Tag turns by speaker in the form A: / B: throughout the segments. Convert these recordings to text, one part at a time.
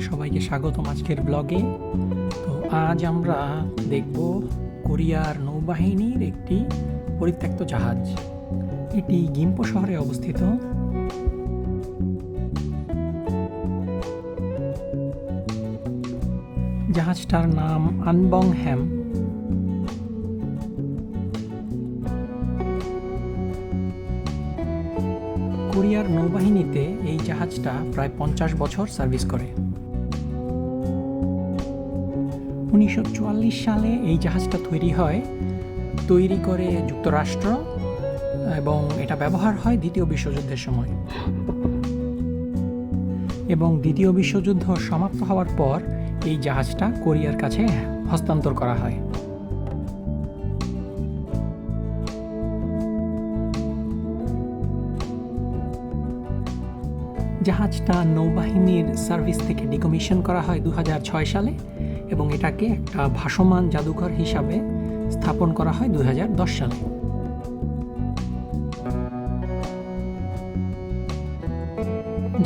A: সবাইকে স্বাগতম আজকের ব্লগে। তো আজ আমরা দেখব কোরিয়ার নৌবাহিনীর একটি পরিত্যক্ত জাহাজ। এটি গিম্পো শহরে অবস্থিত। জাহাজটার নাম আনবং হ্যাম। কোরিয়ার নৌবাহিনীতে এই জাহাজটা প্রায় পঞ্চাশ বছর সার্ভিস করে। উনিশশো চুয়াল্লিশ সালে এই জাহাজটা তৈরি হয়। তৈরি করে যুক্তরাষ্ট্র এবং এটা ব্যবহার হয় দ্বিতীয় বিশ্বযুদ্ধের সময়। এবং দ্বিতীয় বিশ্বযুদ্ধ সমাপ্ত হওয়ার পর এই জাহাজটা কোরিয়ার কাছে হস্তান্তর করা হয়। জাহাজটা নৌবাহিনীর সার্ভিস থেকে ডিকমিশন করা হয় দু হাজার ছয় সালে। এবং এটাকে একটা ভাসমান জাদুঘর হিসাবে স্থাপন করা হয় দু হাজার দশ সালে।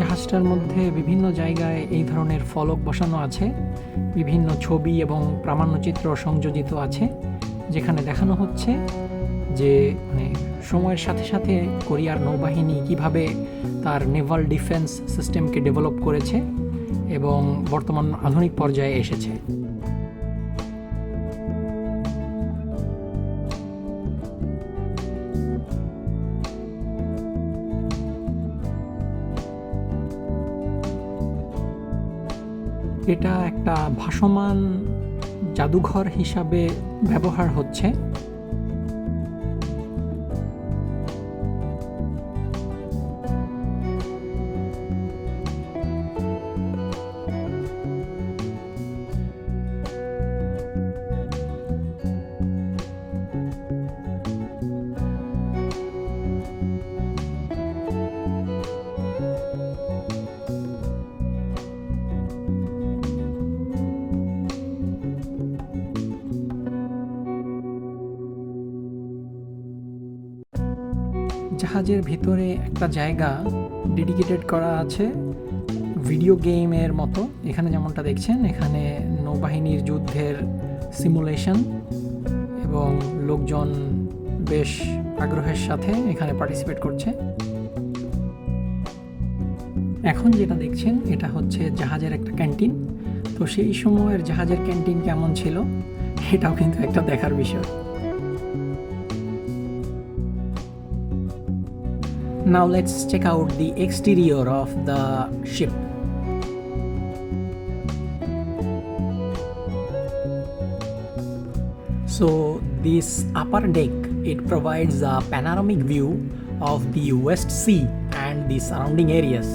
A: জাহাজটার মধ্যে বিভিন্ন জায়গায় এই ধরনের ফলক বসানো আছে, বিভিন্ন ছবি এবং প্রামাণ্যচিত্র সংযোজিত আছে, যেখানে দেখানো হচ্ছে যে মানে সময়ের সাথে সাথে কোরিয়ার নৌবাহিনী কীভাবে তার নেভাল ডিফেন্স সিস্টেমকে ডেভেলপ করেছে এবং বর্তমান আধুনিক পর্যায়ে এসেছে। এটা একটা ভাসমান জাদুঘর হিসাবে ব্যবহার হচ্ছে। জাহাজের ভিতরে একটা জায়গা ডেডিকেটেড করা আছে, ভিডিও গেমের মতো। এখানে যেমনটা দেখছেন, এখানে নৌবাহিনীর যুদ্ধের সিমুলেশন এবং লোকজন বেশ আগ্রহের সাথে এখানে পার্টিসিপেট করছে। এখন যেটা দেখছেন, এটা হচ্ছে জাহাজের একটা ক্যান্টিন তো সেই সময়ের জাহাজের ক্যান্টিন কেমন ছিল, এটাও কিন্তু একটা দেখার বিষয়। Now let's check out the exterior of the ship. So this upper deck it provides a panoramic view of the West Sea and the surrounding areas.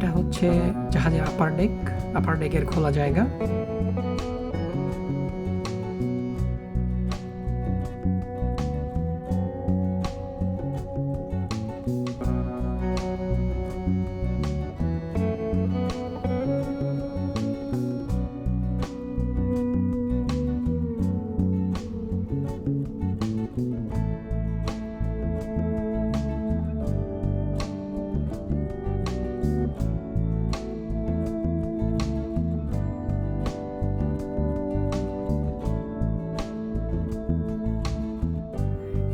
A: এটা হচ্ছে জাহাজের আপার ডেক আপার ডেকের খোলা জায়গা।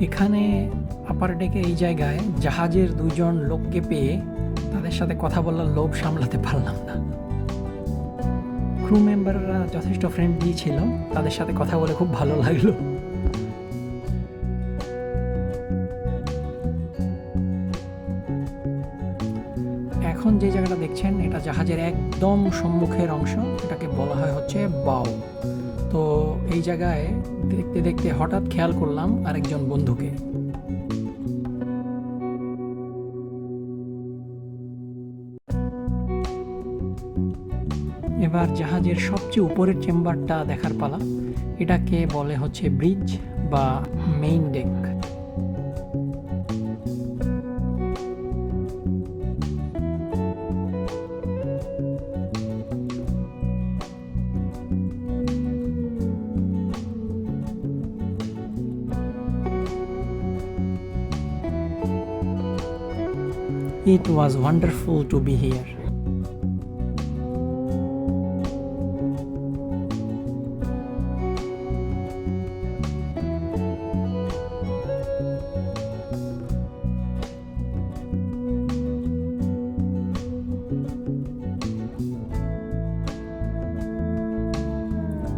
A: এখানে আপার ডেকে এই জায়গায় জাহাজের দুজন লোককে পেয়ে তাদের সাথে কথা বলার লোভ সামলাতে পারলাম না। ক্রু মেম্বাররা যথেষ্ট ফ্রেন্ডলি ছিল, তাদের সাথে কথা বলে খুব ভালো লাগল। জাহাজের একদম সম্মুখের অংশ, এটাকে বলা হয় হচ্ছে বাউ। তো এই জায়গায় দেখতে দেখতে হঠাৎ খেয়াল করলাম আরেকজন বন্ধুকে। এবার জাহাজের সবচেয়ে উপরের চেম্বারটা দেখার পালা। এটাকে বলে হচ্ছে ব্রিজ বা main deck. It was wonderful to be here.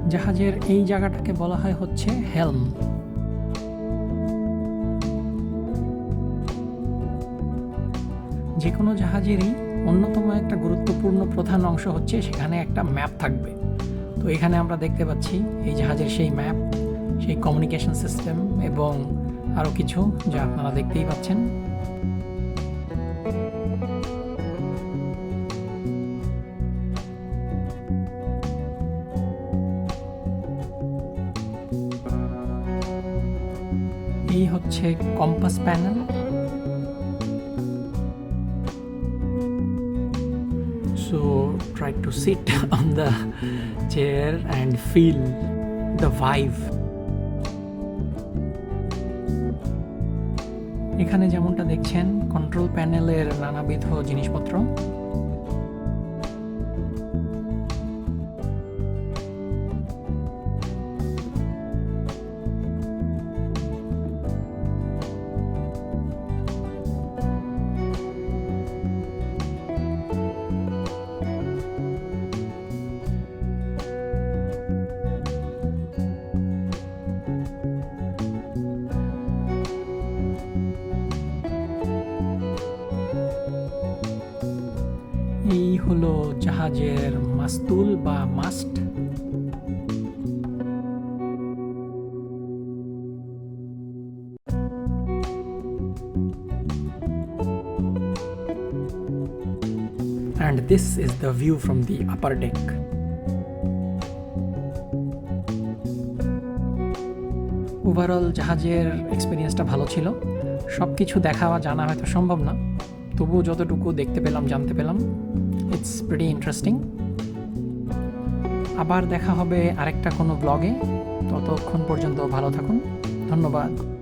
A: জাহাজের এই জায়গাটাকে বলা হয় হচ্ছে হেলম যে কোনো জাহাজেরই অন্যতম একটা গুরুত্বপূর্ণ প্রধান অংশ হচ্ছে সেখানে একটা ম্যাপ থাকবে। তো এখানে আমরা দেখতে পাচ্ছি এই জাহাজের সেই ম্যাপ, সেই কমিউনিকেশন সিস্টেম এবং আরও কিছু যা আপনারা দেখতেই পাচ্ছেন। এই হচ্ছে compass panel try to sit on the chair and feel the vibe. এখানে যেমনটা দেখছেন কন্ট্রোল প্যানেলের নানাবিধ জিনিসপত্র হলো জাহাজের মাস্তুল বা mast. And this is the view from the upper deck. Overall জাহাজের এক্সপিরিয়েন্সটা ভালো ছিল। সব কিছু দেখা জানা হয়তো সম্ভব না। তবুও যতটুকু দেখতে পেলাম, জানতে পেলাম। ইটস প্রিটি ইন্টারেস্টিং আবার দেখা হবে আরেকটা কোনো ব্লগে ততক্ষণ পর্যন্ত ভালো থাকুন। ধন্যবাদ।